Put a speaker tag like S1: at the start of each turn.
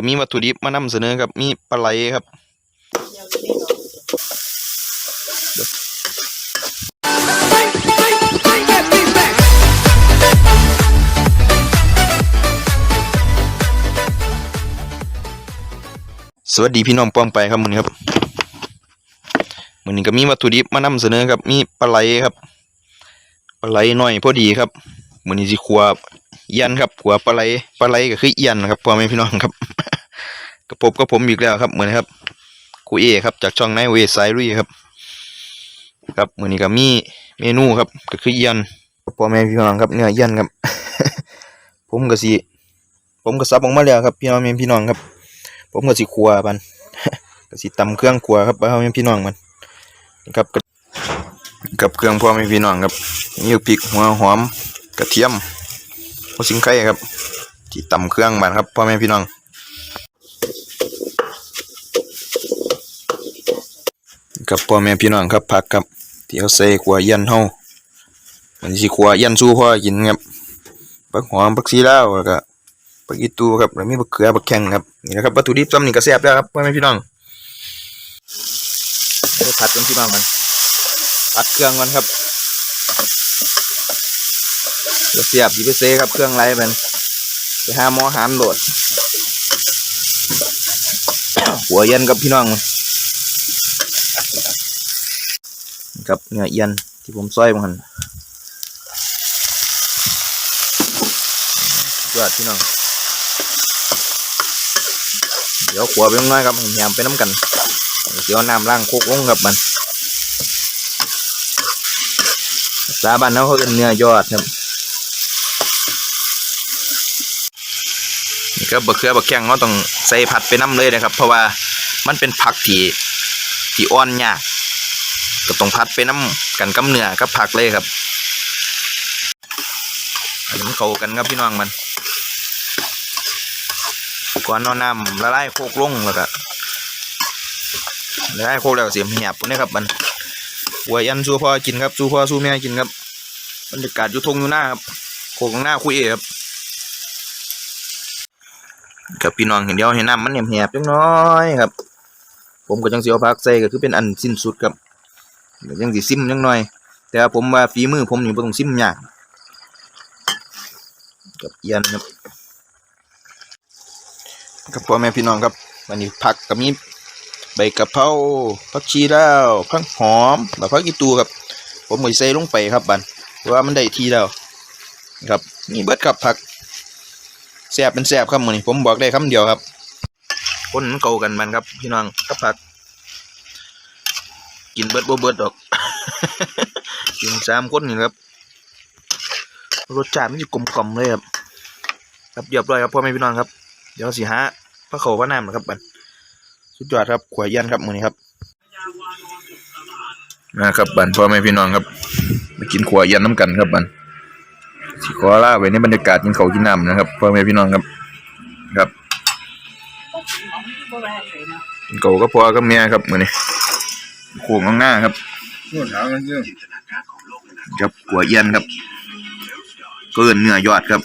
S1: ก็มีวัตถุดิบมานำเสนอครับ มีปลาไหลครับสวัสดีพี่น้องป้องไปครับมือนี้ครับมือนี้ก็มีวัตถุดิบมานำเสนอครับ มีปลาไหลครับปลาไหลน้อยพอดีครับมือนี้สิขัวเอียนครับขัวปลาไหลปลาไหลก็คือเอียนนะครับพ่อแม่พี่น้องครับ กระพบกับผมอีกแล้วครับเหมือนครับคูเอครับจากช่องนายเวสายลุยครับ ครับเหมือนนี้ก็มีเมนูครับก็คือเอียนพ่อแม่พี่น้องครับเนื้อเอียนครับ ผมก็สิผมก็ซับออกมาแล้วครับพี่น้องแม่พี่น้องครับ ผมก็สิขัวมันก็สิตำเครื่องขัวครับพ่อแม่พี่น้องมันครับกับกับเครื่องพ่อแม่พี่น้องครับนี่พริกหัวหอมกระเทียมหัวสิงไข่ครับที่ตำเครื่องมันครับพ่อแม่พี่น้อง กับพ่อแม่พี่น้องครับผักครับที่เขาใส่ขัวเย็นเฮามันสิขวเย็นสู้พ่อกินครับผักหอมผักชีลาวแล้วก็ปลากีตูครับแล้วมีบักเขือบักแข้งครับนี่นะครับวัตถุดิบซ้ำนี่ก็แซ่บแล้วครับพ่อแม่พี่น้องเดี๋ยวผัดกันพี่น้องมันผัดเครื่องมันครับเดี๋ยวเสียบยีไปเซครับเครื่องไรมันไปหาหมอหามโหลดหัวเย็นกับพี่น้อง มันครับเนื้อเย็นที่ผมซอยมันยอดพี่น้อง เดี๋ยวขัวไปน้อยครับแหมไปน้ำกัน เดี๋ยวน้ำล้างโคกลงครับมันสาบ้านเขาเขาเป็นเนื้อยอดครับนี่ก็บะเขือบะแข้งเขาต้องใส่ผัดไปน้ำเลยนะครับ เพราะว่ามันเป็นผักที่ที่อ่อนยาก ก็ต้องผัดไปน้ำกันกับเนื้อกับผักเลยครับอันนี้มันเข้ากันครับพี่น้องมันก่อนเอาน้ำละลายโคกลงแล้วก็ละลายโคกแล้วก็เสียมเหียบพวกนี้ครับมันหัวยันสู้พ่อกินครับสู้พ่อสู้แม่กินครับบรรยากาศอยู่ทงอยู่หน้าครับโคกข้างหน้าคุยเอครับกับพี่น้องเห็นเดียวเห็นน้ำมันเหียบเหียบจังน้อยครับ ผมก็จังเสียวพักใส่ก็คือเป็นอันสิ้นสุดครับ ก็ยังสิซิมจังน้อย แต่ว่าผมว่าฝีมือผมนี่บ่ต้องซิมยากกับเอียนครับครับพ่อแม่พี่น้องครับวันนี้ผักก็มีใบกะเพราผักชีลาวผักหอมแบบผักกีตูครับ ผมก็สิใส่ลงไปครับบันเพราะว่ามันได้ทีแล้วครับนี่เบิดครับผักแซ่บเป็นแซ่บครับมื้อนี้ผมบอกได้คำเดียวครับคนมันเก่ากันมันครับพี่น้องกับผัก กินเบิดบ่เบิดดอก กินสามคนนี่ครับ รสชาติมันจะกลมกล่อมเลยครับ ครับเรียบร้อยครับพ่อแม่พี่น้องครับ เดี๋ยวสิฮะพระเขาพระนามนะครับบันสุดยอดครับขวายยันครับมือนี้ครับนะครับบันพ่อแม่พี่น้องครับมากินขวายยันน้ำกันครับบันสิขอลาไว้ในบรรยากาศกินเขาวกินน้ำนะครับพ่อแม่พี่น้องครับครับกินเขาก็พอกับเมียครับมือนี้ โขงข้างหน้าครับ
S2: นู่นหามันเยอะ
S1: ครับขวายยันครับ เกินเนื้อยอดครับ